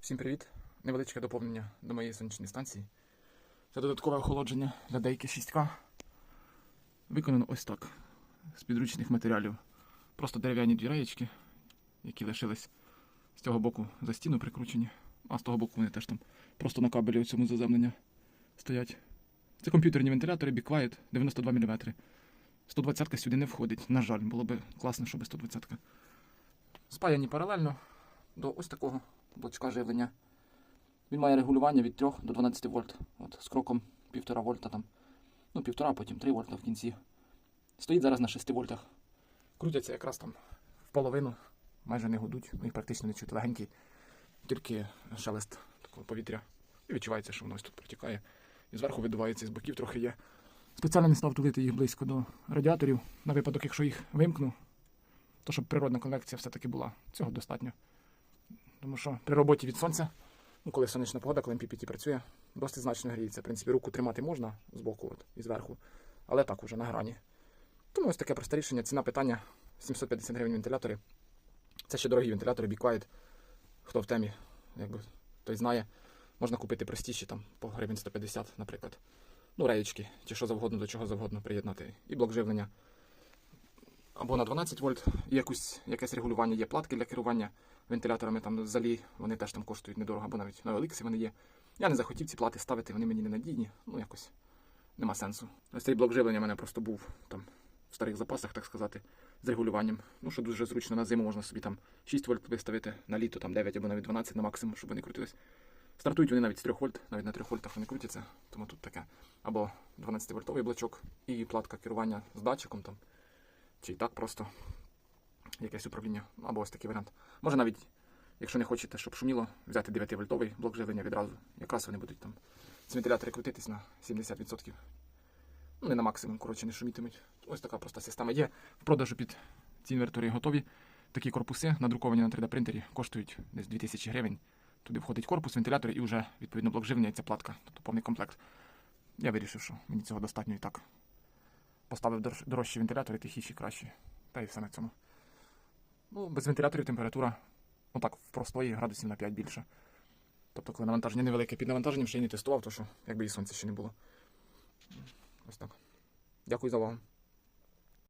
Всім привіт! Невеличке доповнення до моєї сонячної станції. Це додаткове охолодження для дейки 6К. Виконано ось так. З підручних матеріалів. Просто дерев'яні дві раєчки, які лишились з цього боку за стіну прикручені, а з того боку вони теж там просто на кабелі у цьому заземлення стоять. Це комп'ютерні вентилятори Be Quiet 92 мм. 120-ка сюди не входить. На жаль, було б класно, щоб 120-ка. Спаяні паралельно до ось такого блочка живлення. Він має регулювання від 3 до 12 вольт. От, з кроком 1,5 вольта там. Ну, 1,5, потім 3 вольта в кінці. Стоїть зараз на 6 вольтах. Крутяться якраз там в половину, майже не гудуть, ну їх практично не чути легенький, тільки шелест такого повітря. І відчувається, що воно ось тут протікає. І зверху видувається, і з боків трохи є. Спеціально не став тулити їх близько до радіаторів, на випадок, якщо їх вимкну, то щоб природна конвекція все-таки була. Цього достатньо. Тому що при роботі від сонця, ну коли сонячна погода, коли MPPT працює, досить значно гріється. В принципі, руку тримати можна з боку от, і зверху, але так уже на грані. Тому ось таке просте рішення. Ціна питання 750 гривень вентилятори. Це ще дорогі вентилятори, Quiet. Хто в темі, якби той знає. Можна купити простіші там по гривень 150, наприклад. Ну, реєчки, чи що завгодно, до чого завгодно приєднати. І блок живлення. Або на 12 вольт, і якусь, якесь регулювання є платки для керування вентиляторами там залі, вони теж там коштують недорого, або навіть на Еліксі вони є. Я не захотів ці плати ставити, вони мені ненадійні, ну якось нема сенсу. Ось цей блок живлення в мене просто був там в старих запасах, так сказати, з регулюванням. Ну, що дуже зручно на зиму можна собі там 6 вольт виставити, на літо там 9 або навіть 12 на максимум, щоб вони крутились. Стартують вони навіть з 3 вольт, навіть на 3 вольтах вони крутяться, тому тут таке. Або 12-вольтовий блочок і платка керування з датчиком там. Чи і так просто якесь управління, або ось такий варіант. Може навіть, якщо не хочете, щоб шуміло, взяти 9-вольтовий блок живлення відразу. Якраз вони будуть там ці вентилятори крутитись на 70%. Ну, не на максимум, коротше, не шумітимуть. Ось така проста система є. В продажу під ці інвертори готові. Такі корпуси, надруковані на 3D принтері, коштують десь 2000 гривень. Туди входить корпус, вентилятор і вже відповідно блок живлення і ця платка, тобто повний комплект. Я вирішив, що мені цього достатньо і так. Поставив дорожчі вентилятори, тихіші, кращі. Та і все на цьому. Ну, без вентиляторів температура, ну так, в простої градусів на 5 більше. Тобто, коли навантаження невелике, під навантаженням ще й не тестував, то що якби і сонця ще не було. Ось так. Дякую за увагу.